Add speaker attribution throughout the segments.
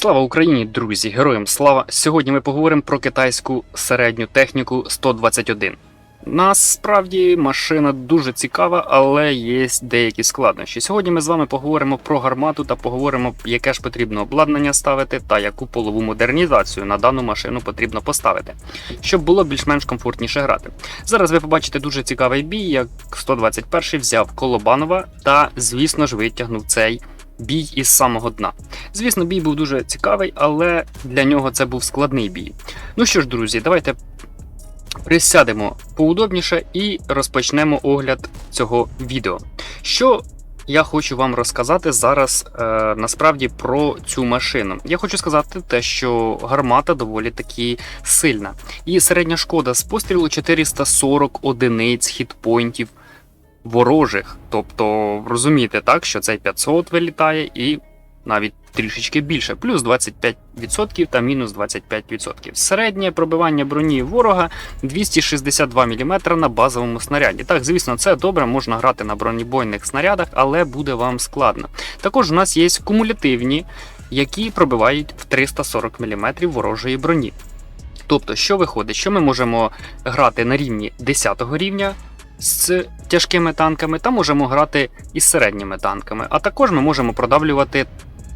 Speaker 1: Слава Україні, друзі! Героям слава! Сьогодні ми поговоримо про китайську середню техніку 121. Насправді машина дуже цікава, але є деякі складнощі. Сьогодні ми з вами поговоримо про гармату та поговоримо, яке ж потрібно обладнання ставити та яку полову модернізацію на дану машину потрібно поставити, щоб було більш-менш комфортніше грати. Зараз ви побачите дуже цікавий бій, як 121 взяв Колобанова та, звісно ж, витягнув цей бій із самого дна. Звісно, бій був дуже цікавий, але для нього це був складний бій. Ну що ж, друзі, давайте присядемо поудобніше і розпочнемо огляд цього відео. Що я хочу вам розказати зараз е, насправді про цю машину. Я хочу сказати те, що гармата доволі таки сильна. І середня шкода з пострілу 440 одиниць хітпойнтів ворожих. Тобто розумієте так, що цей 500 вилітає і навіть трішечки більше, плюс 25% та мінус 25%. Середнє пробивання броні ворога 262 мм на базовому снаряді. Так, звісно, це добре, можна грати на бронебойних снарядах, але буде вам складно. Також у нас є кумулятивні, які пробивають в 340 мм ворожої броні. Тобто, що виходить, що ми можемо грати на рівні 10 рівня з тяжкими танками, та можемо грати із середніми танками. А також ми можемо продавлювати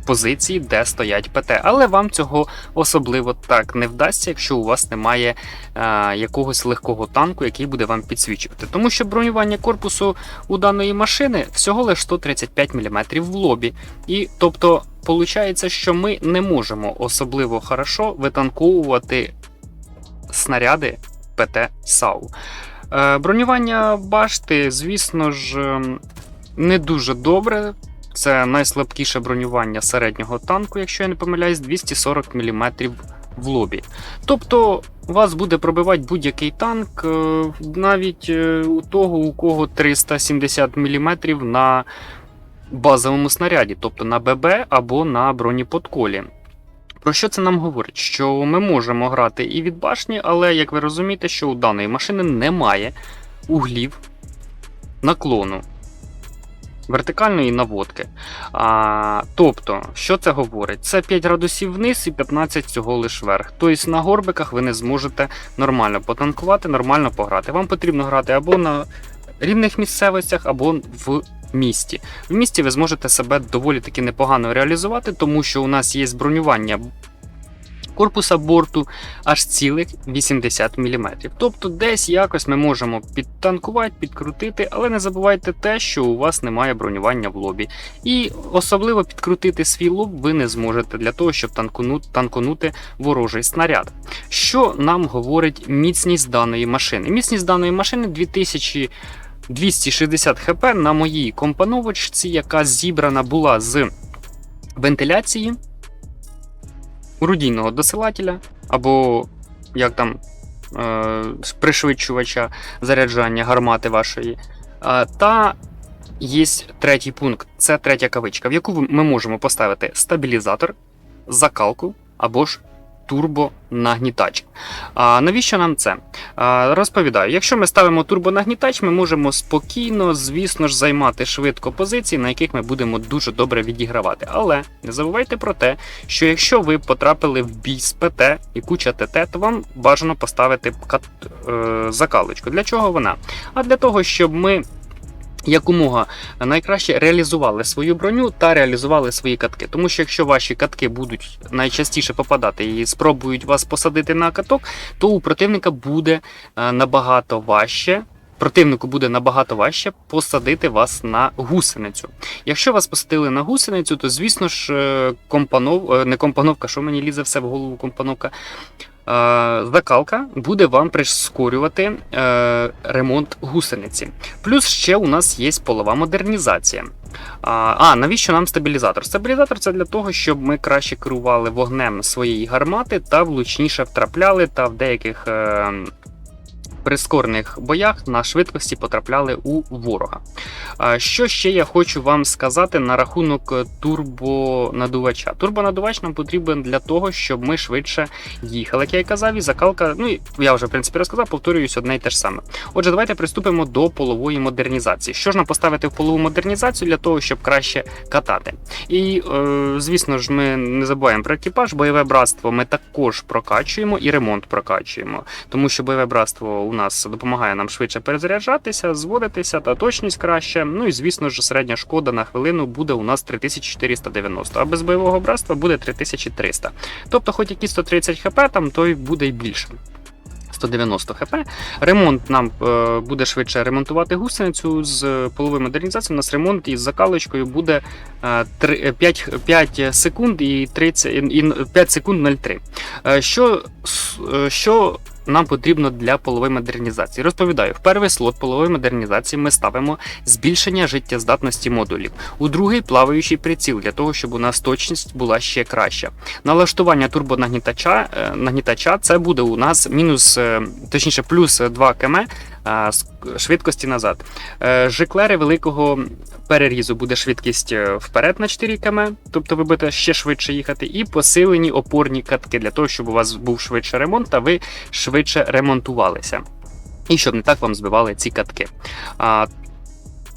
Speaker 1: позиції, де стоять ПТ. Але вам цього особливо так не вдасться, якщо у вас немає е, якогось легкого танку, який буде вам підсвічувати. Тому що бронювання корпусу у даної машини всього лише 135 мм в лобі. І тобто, виходить, що ми не можемо особливо хорошо витанковувати снаряди ПТ САУ. Е, Бронювання башти, звісно ж, ем, не дуже добре. Це найслабкіше бронювання середнього танку, якщо я не помиляюсь, 240 мм в лобі. Тобто вас буде пробивати будь-який танк, е, навіть е, у того, у кого 370 мм на базовому снаряді, тобто на ББ або на бронеподколі. Про що це нам говорить? Що ми можемо грати і від башні, але як ви розумієте, що у даної машини немає углів наклону вертикальної наводки. А, Тобто, що це говорить? Це 5 градусів вниз і 15 цього лиш вверх. Тобто на горбиках ви не зможете нормально потанкувати, нормально пограти. Вам потрібно грати або на рівних місцевостях, або в місті. В місті ви зможете себе доволі таки непогано реалізувати, тому що у нас є бронювання корпуса борту аж цілих 80 мм. Тобто десь якось ми можемо підтанкувати, підкрутити, але не забувайте те, що у вас немає бронювання в лобі. І особливо підкрутити свій лоб ви не зможете для того, щоб танконути ворожий снаряд. Що нам говорить міцність даної машини? Міцність даної машини 2000. 260 хп на моїй компоновочці, яка зібрана була з вентиляції, рудійного досилателя, або як там е, пришвидшувача заряджання гармати вашої. Е, та є третій пункт це третя кавичка, в яку ми можемо поставити стабілізатор, закалку або ж турбонагнітач. А навіщо нам це? А, Розповідаю, якщо ми ставимо турбонагнітач, ми можемо спокійно, звісно ж, займати швидко позиції, на яких ми будемо дуже добре відігравати. Але не забувайте про те, що якщо ви потрапили в бій з ПТ і куча ТТ, то вам бажано поставити е, закалочку. Для чого вона? А для того, щоб ми якомога найкраще реалізували свою броню та реалізували свої катки. Тому що якщо ваші катки будуть найчастіше попадати і спробують вас посадити на каток, то у противника буде е, набагато важче. Противнику буде набагато важче посадити вас на гусеницю. Якщо вас посадили на гусеницю, то звісно ж е, компанов, е, не компановка, що мені лізе все в голову компановка. Закалка буде вам прискорювати е, ремонт гусениці. Плюс ще у нас є полова модернізація. А, навіщо нам стабілізатор? Стабілізатор це для того, щоб ми краще керували вогнем своєї гармати та влучніше втрапляли, та в деяких е, прискорних боях на швидкості потрапляли у ворога. Що ще я хочу вам сказати на рахунок турбонадувача? Турбонадувач нам потрібен для того, щоб ми швидше їхали, як я і казав, і закалка. Ну і я вже в принципі розказав, повторююсь одне й те ж саме. Отже, давайте приступимо до полової модернізації. Що ж нам поставити в полову модернізацію для того, щоб краще катати? І е, звісно ж, ми не забуваємо про екіпаж, бойове братство ми також прокачуємо і ремонт прокачуємо, тому що бойове братство у нас допомагає нам швидше перезаряджатися, зводитися та точність краще. Ну і звісно ж, середня шкода на хвилину буде у нас 3490, а без бойового братства буде 3300. Тобто, хоч якісь 130 хп, там то й буде й більше. 190 хп. Ремонт нам е, буде швидше ремонтувати гусеницю з половою модернізації. У нас ремонт із закалочкою буде е, три- е, 5, 5 секунд і 30, і, і 5 секунд 0,3. Е, що, е, що нам потрібно для полової модернізації? Розповідаю, в перший слот полової модернізації ми ставимо збільшення життєздатності модулів. У другий плаваючий приціл для того, щоб у нас точність була ще краща. Налаштування турбонагнітача е, нагнітача це буде у нас мінус, е, точніше, плюс 2 км швидкості назад. Е, Жиклери великого перерізу буде швидкість е, вперед на 4 км, тобто ви будете ще швидше їхати, і посилені опорні катки для того, щоб у вас був швидше ремонт, та ви швидше ремонтувалися. І щоб не так вам збивали ці катки.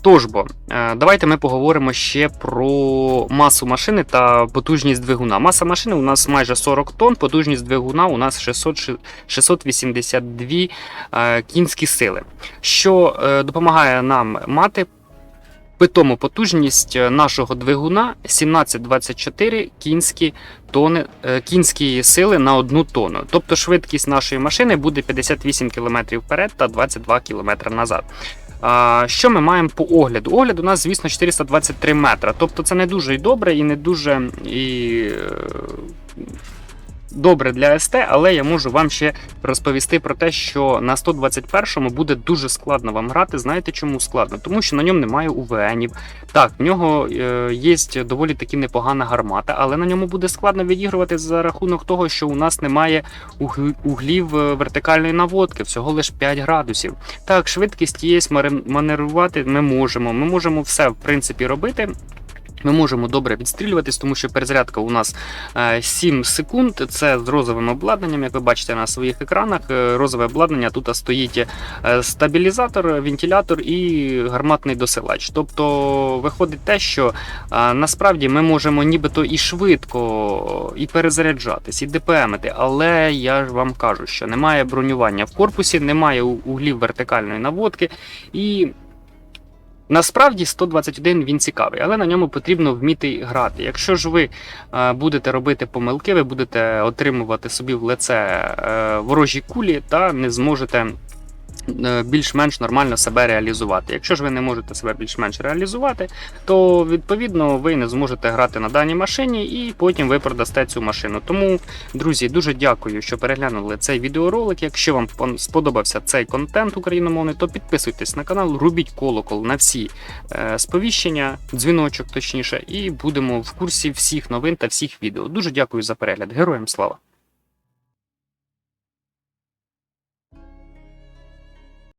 Speaker 1: Тож бо, е, давайте ми поговоримо ще про масу машини та потужність двигуна. Маса машини у нас майже 40 тонн, потужність двигуна у нас 600, 682 е, кінські сили, що е, допомагає нам мати питому потужність нашого двигуна 1724 кінські тони, кінські сили на одну тонну. Тобто швидкість нашої машини буде 58 км вперед та 22 км назад. Що ми маємо по огляду? Огляд у нас, звісно, 423 метра. Тобто це не дуже і добре, і не дуже і е, добре для СТ, але я можу вам ще розповісти про те, що на 121-му буде дуже складно вам грати. Знаєте чому складно? Тому що на ньому немає УВНів. Так, в нього е, є доволі таки непогана гармата, але на ньому буде складно відігрувати за рахунок того, що у нас немає углів е, вертикальної наводки, всього лише 5 градусів. Так, швидкість є, маневрувати ми можемо. Ми можемо все в принципі робити. Ми можемо добре відстрілюватись, тому що перезарядка у нас е, 7 секунд. Це з розовим обладнанням, як ви бачите на своїх екранах. Е, Розове обладнання тут стоїть е, стабілізатор, вентилятор і гарматний досилач. Тобто виходить те, що е, насправді ми можемо нібито і швидко і перезаряджатись, і ДПМити, але я ж вам кажу, що немає бронювання в корпусі, немає углів вертикальної наводки і. Насправді 121 він цікавий, але на ньому потрібно вміти грати. Якщо ж ви е, будете робити помилки, ви будете отримувати собі в лице е, ворожі кулі та не зможете більш-менш нормально себе реалізувати. Якщо ж ви не можете себе більш-менш реалізувати, то відповідно ви не зможете грати на даній машині і потім ви продасте цю машину. Тому, друзі, дуже дякую, що переглянули цей відеоролик. Якщо вам сподобався цей контент україномовний, то підписуйтесь на канал, рубіть колокол на всі е, сповіщення, дзвіночок точніше, і будемо в курсі всіх новин та всіх відео. Дуже дякую за перегляд. Героям слава!